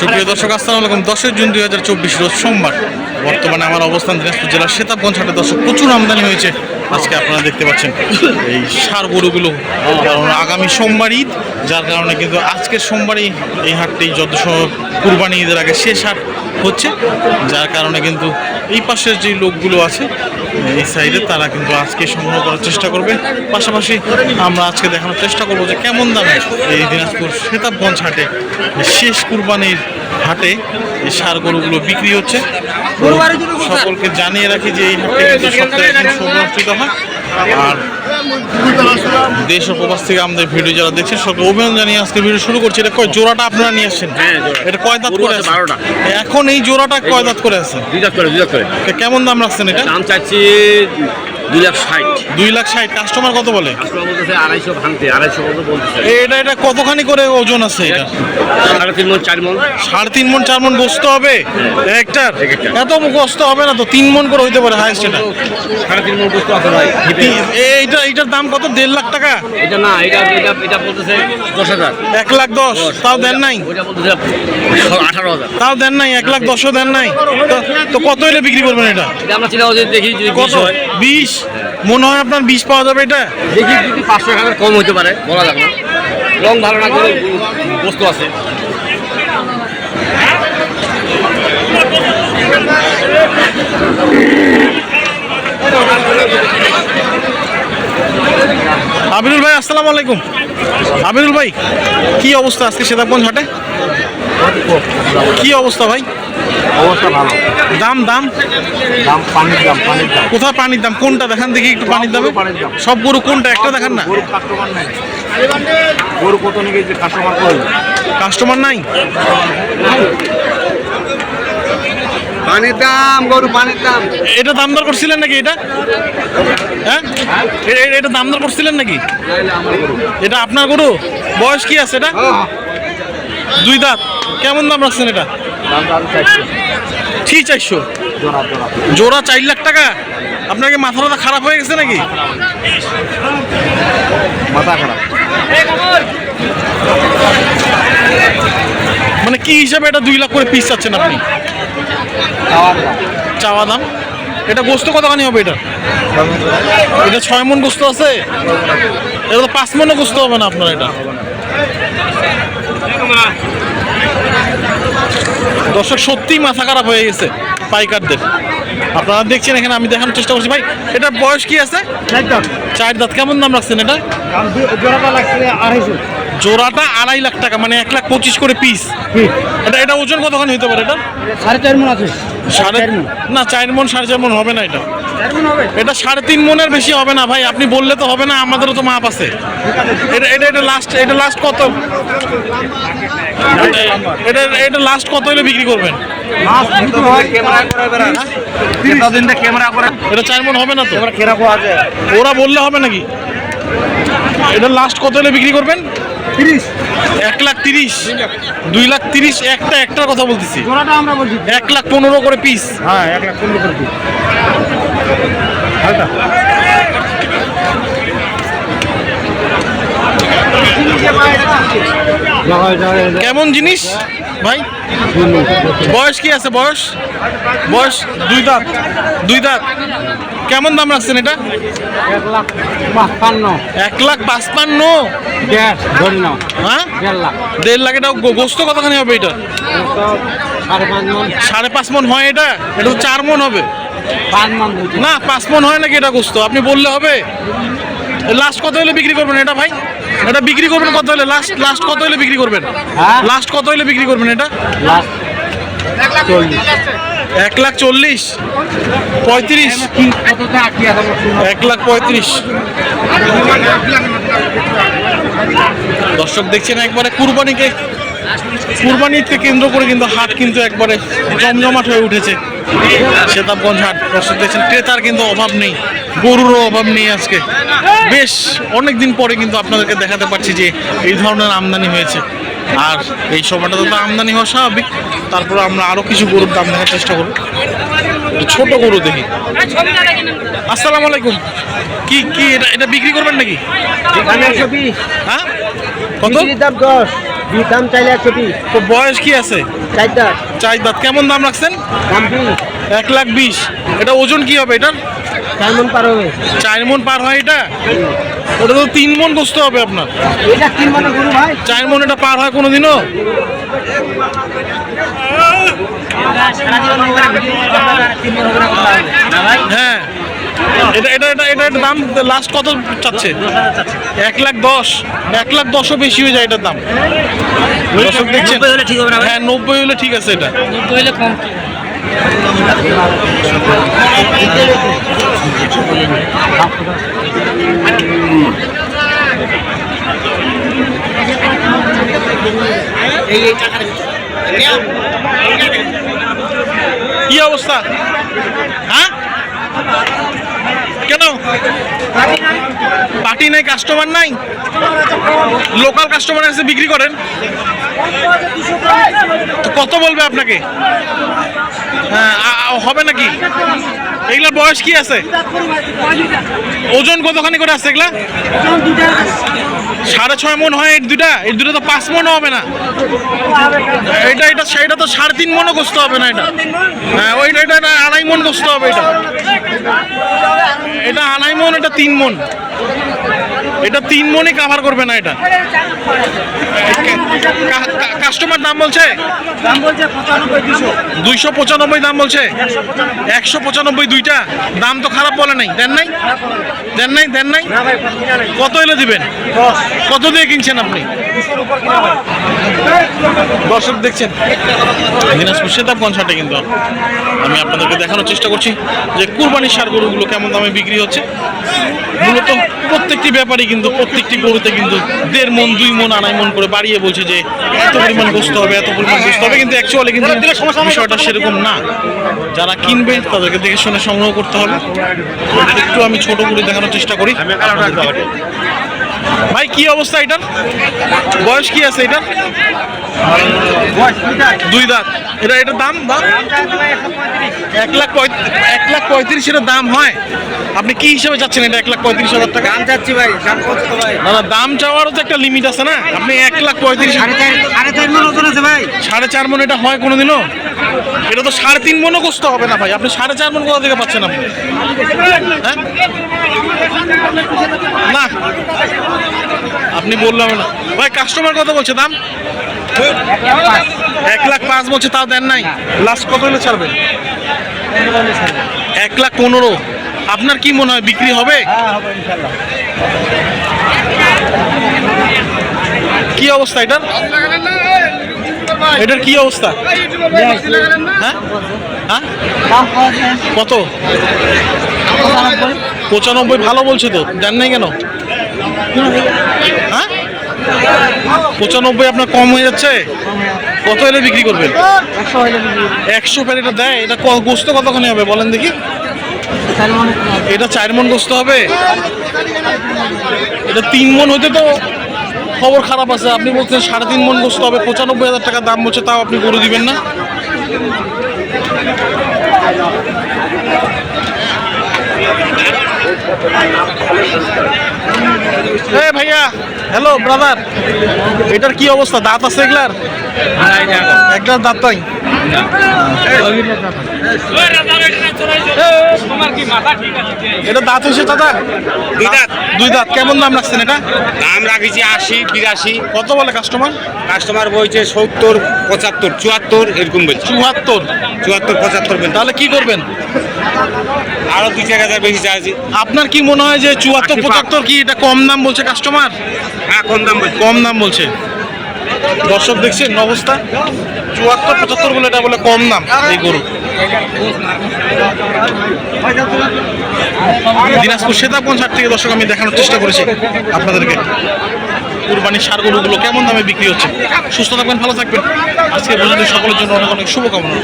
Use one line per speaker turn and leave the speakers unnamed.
সুপ্রিয় দর্শক, আসসালামু আলাইকুম। দশই জুন দুই হাজার চব্বিশ রোজ সোমবার। বর্তমানে আমার অবস্থান দিনাজপুর জেলার সেতাবগঞ্জ হাটে। দর্শক, প্রচুর আমদানি হয়েছে। আজকে আপনারা দেখতে পাচ্ছেন এই সার গরুগুলো। কারণ আগামী সোমবার ঈদ, যার কারণে কিন্তু আজকে সোমবারই এই হাটটি যত সব কুরবানি ঈদের আগে শেষ হাট। হচ্ছে যার কারণে কিন্তু এই পাশের যে লোকগুলো আছে এই সাইডে তারা কিন্তু আজকে সংগ্রহ করার চেষ্টা করবে। পাশাপাশি আমরা আজকে দেখানোর চেষ্টা করব যে কেমন দামে এই দিনাজপুর সেতাবগঞ্জ হাটে শেষ কুরবানির হাটে এই সার গরুগুলো বিক্রি হচ্ছে। সকলকে জানিয়ে রাখি যে এই হাটে কিন্তু সপ্তাহে অনুষ্ঠিত হয়। আর দেশ ও প্রবাস থেকে আমাদের ভিডিও যারা দেখছেন সকল অভিনন্দন জানিয়ে আজকে ভিডিও শুরু করছি। এটা কয় জোড়াটা আপনারা নিয়ে আসছেন?
হ্যাঁ,
এটা কয় দাঁত করে
আছে
এখন এই জোড়াটা কয় দাঁত করে আছে?
দুই লাখ করে দুই লাখ করে।
কেমন দাম রাখছেন এটা?
দাম চাচ্ছি দুই লাখ ষাট।
দুই লাখ ষাট। কাস্টমার কত বলে?
কাস্টমার বলতেছে আড়াইশো ভাঙতে আড়াইশো কত বলতেছে?
এটা এটা কতখানি করে ওজন আছে এটা?
সাড়ে তিন মন চার মন
সাড়ে তিন মন চার মন বসতে হবে? একটার এত কষ্ট হবে না তো তিন মন করে হইতে পারে হাইস্ট এটা।
সাড়ে তিন মন বস্তু আছে ভাই
এইটা এইটার দাম কত? দেড় লাখ টাকা?
এটা না এটা এটা এটা বলতেছে দশ হাজার।
এক লাখ দশ তাও দেন নাই?
বলতেছে আঠারো হাজার।
তাও দেন নাই এক লাখ দশও দেন নাই। তো- কত হলে বিক্রি করবেন এটা?
এটা আমরা চিন্তা দেখি
কত?
হয়।
বিশ? মনে হয় আপনার বিশ পাওয়া যাবে এটা?
দেখি যদি পাঁচশো টাকার কম হতে পারে বলা যাবে না। রং ভালো না করে বস্তু আছে।
আবিরুল ভাই আসসালামু আলাইকুম। আবিরুল ভাই কি অবস্থা আজকে সেতাবগঞ্জ হাটে? কি অবস্থা ভাই?
অবস্থা ভালো।
দাম দাম?
দাম পানির দাম পানির দাম।
কোথায় পানির দাম? কোনটা? দেখান দেখি একটু পানির দামে। সব গরু কোনটা? একটা দেখান না।
গরু কাস্টমার নাই। গরু কত নিয়ে যে কাস্টমার কই?
কাস্টমার নাই?
পানির দাম গরু পানির দাম।
এটা দাম দর করছিলেন নাকি এটা? হ্যাঁ? এটা দাম দর করছিলেন নাকি? এটা আপনার গরু? বয়স কি আছে এটা? দুই দাঁত। কেমন দাম রাখছেন এটা? ঠিক চারশো?
জোড়া
চার লাখ টাকা? আপনার কি মাথা মাথা খারাপ হয়ে গেছে নাকি?
মাথা খারাপ।
মানে কি হিসাবে এটা দুই লাখ করে পিস চাচ্ছেন আপনি? চাওয়া দাম। এটা গোস্ত কতখানি হবে এটা? এটা ছয় মন গোস্ত আছে? এটা তো পাঁচ মনও গোস্ত হবে না আপনার এটা? দর্শক সত্যিই মাথা খারাপ হয়ে গেছে পাইকারদের। আপনারা দেখছেন এখানে আমি দেখানোর চেষ্টা করছি। ভাই এটার বয়স কি আছে? চার দাঁত। কেমন দাম রাখছেন এটা?
জোড়াটা
আড়াই লাখ টাকা মানে এক লাখ পঁচিশ করে পিস এটা এটা ওজন কতখানি হতে পারে এটা?
সাড়ে চার মন আছে।
সাড়ে না চার মন সাড়ে চার মন হবে না এটা। এটা সাড়ে তিন মনের বেশি হবে না ভাই আপনি বললে তো হবে না আমাদেরও তো মাপ আছে। এটা এটা এটা লাস্ট এটা লাস্ট কত? এটা এটা লাস্ট কত হলে বিক্রি করবেন? এটা চার মন হবে না তো? ওরা বললে হবে নাকি? এটা লাস্ট কত হলে বিক্রি করবেন? এক লাখ তিরিশ। দুই লাখ তিরিশ একটা একটার কথা বলতেছি। এক লাখ পনেরো করে পিস
হ্যাঁ এক লাখ পনেরো করে হালকা
কেমন জিনিস? ভাই বয়স কি আছে বয়স? বয়স দুই দাঁত দুই দাঁত। কেমন দাম রাখছেন এটা?
এক লাখ বাহান্ন
এক লাখ পাঁচপান্ন হ্যাঁ?
দেড় লাখ
এটা গোস্ত কতখানি হবে এটা?
সাড়ে পাঁচ মন
হয় এটা? এটা তো চার মন হবে। না পাঁচ মন হয় নাকি এটা গোস্ত? আপনি বললে হবে। লাস্ট কত হলে বিক্রি করবেন এটা ভাই? এটা বিক্রি করবেন কত হলে? লাস্ট লাস্ট কত হলে বিক্রি করবেন?
হ্যাঁ?
লাস্ট কত হলে বিক্রি করবেন এটা? এক লাখ চল্লিশ? পঁয়ত্রিশ। এক লাখ পঁয়ত্রিশ। দর্শক দেখছেন একবারে কুরবানিকে কুরবানিকে কেন্দ্র করে কিন্তু হাট কিন্তু একবারে জমজমাট হয়ে উঠেছে। সেতাবগঞ্জ হাট দর্শক দেখছেন ক্রেতার কিন্তু অভাব নেই গরুরও অভাব নেই আজকে। বেশ অনেক দিন পরে কিন্তু আপনাদেরকে দেখাতে পারছি যে এই ধরনের আমদানি হয়েছে। আর এই সময়টাতে তো আমদানি হওয়া স্বাভাবিক। তারপর আমরা আরও কিছু গরুর দাম দেখার চেষ্টা করব। ছোট গরু দেখি। আসসালামু আলাইকুম। কি কি এটা এটা বিক্রি করবেন নাকি? হ্যাঁ? কত?
দাম দশ।
দাম চাইলে একশো বিশ
তো বয়স কি আছে?
চারটা
চাই দাঁত। কেমন দাম রাখছেন?
দাম বিশ
এক লাখ বিশ। এটা ওজন কি হবে এটার?
চার মন পার হবে।
চার মন পার হয় এটা? ওটা তো তিন মন গোস্ত হবে আপনার।
এটা তিন মনে গরু ভাই।
চার মন এটা পার হয় কোনোদিনও? হ্যাঁ। এটা এটা এটা এটা এটার দাম লাস্ট কত চাচ্ছে? এক লাখ দশ। এক লাখ দশও বেশি হয়ে যায় এটার দাম। দর্শক দেখছেন?
ঠিক হবে না
হ্যাঁ নব্বই হলে ঠিক আছে এটা।
হলে কম
কি অবস্থা? হ্যাঁ? পার্টি নাই কাস্টমার নাই? লোকাল কাস্টমার এসে বিক্রি করেন। কত বলবে আপনাকে? হ্যাঁ হবে নাকি? এগুলা বয়স কি আছে? ওজন কতখানি করে আছে এগুলা? সাড়ে ছয় মন হয় এই দুটা এই দুটা তো পাঁচ মনও হবে না। এটা এটা, সেটা তো সাড়ে তিন মনও করতে হবে না এটা। হ্যাঁ ওইটা এটা আড়াই মন করতে হবে এটা। এটা আড়াই মন, এটা তিন মন। এটা তিন মনই কাভার করবে না এটা? কাস্টমার দাম বলছে? দুইশো। পঁচানব্বই দাম বলছে? একশো পঁচানব্বই। দুইটা? দাম তো খারাপ বলে নাই। দেন নাই? দেন নাই? দেন নাই? কত এলে দিবেন? কত দিয়ে কিনছেন আপনি? দর্শক দেখছেন দিনাজপুর সেতাবগঞ্জ হাটে কিন্তু আমি আপনাদেরকে দেখানোর চেষ্টা করছি যে কুরবানির সার গরুগুলো কেমন দামে বিক্রি হচ্ছে। মূলত প্রত্যেকটি ব্যাপারই কিন্তু প্রত্যেকটি গরুতে কিন্তু দেড় মন দুই মন আড়াই মন করে বাড়িয়ে বলছে যে এত পরিমাণ গোস্ত হবে এত পরিমাণ গোস্ত হবে। কিন্তু অ্যাকচুয়ালি কিন্তু বিষয়টা সেরকম না। যারা কিনবে তাদেরকে দেখে শুনে সংগ্রহ করতে হবে। একটু আমি ছোট করে দেখানোর চেষ্টা করি। ভাই কি অবস্থা এটার? বয়স কি আছে এটার? দুই দাঁত। এটা এটার দাম দাম এক লাখ এক লাখ পঁয়ত্রিশ এটার দাম হয়। আপনি কি হিসেবে যাচ্ছেন এটা এক লাখ পঁয়ত্রিশ হাজার টাকা?
দাম চাচ্ছি ভাই দাম কত ভাই?
না দাম চাওয়ারও তো একটা লিমিট আছে না। আপনি এক লাখ পঁয়ত্রিশ
সাড়ে চার সাড়ে চার মন ওজন আছে ভাই।
সাড়ে চার মন এটা হয় কোনোদিনও? এটা তো সাড়ে তিন মনও কষ্ট হবে না ভাই। আপনি সাড়ে চার মন কোথা থেকে পাচ্ছেন আপনি? হ্যাঁ? না। আপনি বললাম না। ভাই কাস্টমার কথা বলছে দাম? এক লাখ পাঁচ বলছে তাও দেন নাই। লাস্ট কত হলে ছাড়বেন এক লাখ পনেরো। আপনার কি মনে হয় বিক্রি হবে?
হ্যাঁ
কি অবস্থা এটার? এটার কি অবস্থা? হ্যাঁ? হ্যাঁ?
কত?
পঁচানব্বই ভালো বলছে তো দেন নাই কেন? পঁচানব্বই আপনার কম হয়ে যাচ্ছে? কত এলে বিক্রি করবেন?
একশো
এটা দেয়? এটা গোস্ত কতখানি হবে বলেন দেখি। এটা চার মন গোস্ত হবে? এটা তিন মন হতে তো খবর খারাপ আছে। আপনি বলছেন সাড়ে তিন মন গোস্ত হবে পঁচানব্বই হাজার টাকা দাম বলছে তাও আপনি গরু দিবেন না। হ্যালো ব্রাদার এটার কি অবস্থা? দাঁত আছে এগুলার? একটার দাঁত তাই এটা দাঁত হয়েছে দাদা
দুই দাঁত।
দুই দাঁত। কেমন দাম রাখছেন এটা?
দাম রাখিছি আশি বিরাশি।
কত বলে কাস্টমার
কাস্টমার বলছে সত্তর পঁচাত্তর চুয়াত্তর এরকম বলছে।
চুয়াত্তর।
চুয়াত্তর পঁচাত্তর
তাহলে কি করবেন?
আরও দুই চার হাজার বেশি চাইছি।
আপনার কি মনে হয় যে চুয়াত্তর পঁচাত্তর কি এটা কম দাম বলছে কাস্টমার
হ্যাঁ কম দাম বলছে।
কম দাম বলছে। দর্শক দেখছেন অবস্থা? চুয়াত্তর পঁচাত্তর বলে এটা বলে কম দাম এই গরু। দিনাজপুর সেতাবগঞ্জ হাট থেকে দর্শক আমি দেখানোর চেষ্টা করেছি আপনাদেরকে। কুরবানির সার গরুগুলো কেমন দামে বিক্রি হচ্ছে? সুস্থ থাকবেন ভালো থাকবেন। আজকে পর্যন্ত সকলের জন্য অনেক অনেক শুভকামনা।